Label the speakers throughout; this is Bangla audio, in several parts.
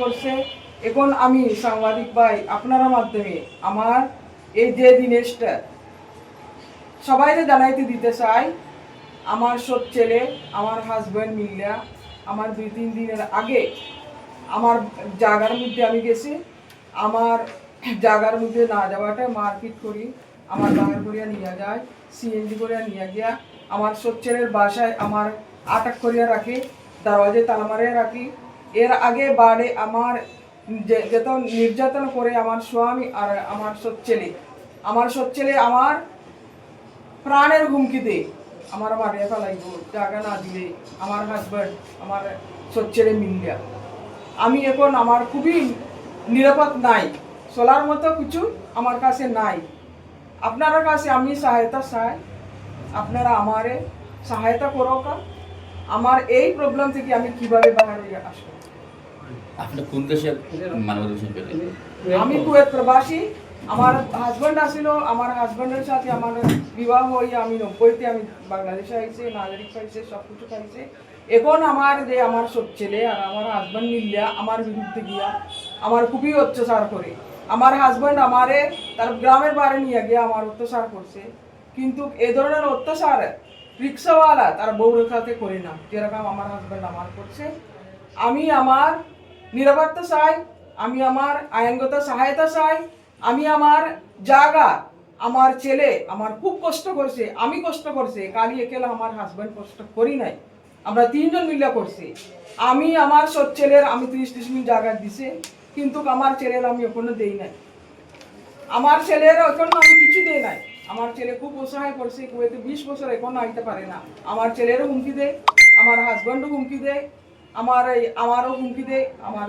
Speaker 1: করছে। এখন আমি সাংবাদিক ভাই, আপনারা মাধ্যমে আমার এই যে জিনিসটা সবাইকে জানাইতে দিতে চাই, আমার সব ছেলে, আমার হাজব্যান্ড মিলিয়া আমার দুই তিন দিনের আগে আমার জায়গার মধ্যে আমি গেছি। আমার জায়গার মধ্যে না যাওয়াটা মারপিট করি। আমার বাগান করিয়া নিয়ে যায়, সিএনজি করিয়া নিয়ে গিয়া আমার সব ছেলের বাসায় আমার আটক করিয়া রাখি, দরওয়াজে তালা মারিয়া রাখি। এর আগে বাড়ে আমার যত নির্যাতন করে আমার স্বামী আর আমার সব ছেলে। আমার সব ছেলে আমার প্রাণের হুমকি দে আমার মারিয়া ফেলাইব জায়গা না দিলে আমার হাজব্যান্ড আমার সব ছেলে মিলিয়া আমি এখন আমার খুবই নিরাপদ নাই, চলার মতো কিছু আমার কাছে নাই। আপনার কাছে আমি সহায়তা চাই, আপনারা আমারে সহায়তা করো কা। আমার এই প্রবলেম থেকে আমি কীভাবে বাহির হয়ে আসব?
Speaker 2: আপনি কোন দেশের মানবাধিকার পেলেন
Speaker 1: আমি কুয়েত প্রবাসী আমার হাজব্যান্ড আসিল আমার হাজব্যান্ডের সাথে আমার বিবাহ হয়ে আমি নব্বইতে আমি বাংলাদেশে আইছে নাগরিক পাইছে সব কিছু পাইছে। এখন আমার যে আমার সব ছেলে আর আমার হাজব্যান্ড মিলিয়া আমার বিরুদ্ধে গিয়া আমার খুবই অত্যাচার করে। আমার হাজব্যান্ড আমারে তার গ্রামের বাড়ি নিয়ে গিয়ে আমার অত্যাচার করছে। কিন্তু এ ধরনের অত্যাচার রিক্সাওয়ালা, তার বউরের সাথে করে না। যেরকম আমার হাজব্যান্ড আমার করছে। আমি আমার নিরাপত্তা চাই, আমি আমার আইনগত সহায়তা চাই, আমি আমার জায়গা, আমার ছেলে আমার খুব কষ্ট করছে, আমি কষ্ট করছে, কালি একেলা আমার হাজব্যান্ড কষ্ট করি নাই। আমরা তিনজন মিলে করছি। আমি আমার সব ছেলের, আমি ত্রিশ ত্রিশ মিনিট জায়গা দিছে, কিন্তু আমার ছেলের আমি এখনও দেই নাই। আমার ছেলের এখন আমি কিছু দেই নাই। আমার ছেলে খুব অসহায় করছে কুয়েতে বিশ বছর এখন আইতে পারে না। আমার ছেলেরও হুমকি দেয় আমার হাজব্যান্ডও হুমকি দেয় আমার এই আমারও হুমকি দেয় আমার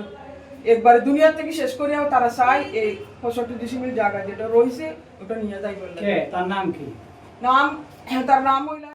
Speaker 1: একবারে দুনিয়ার থেকে শেষ করিয়াও তারা চাই এই পঁয়ষট্টি ডিসিমিল জায়গা যেটা রয়েছে ওটা নিয়ে যাই বললে
Speaker 3: তার নাম কি?
Speaker 1: নাম তার নাম হইল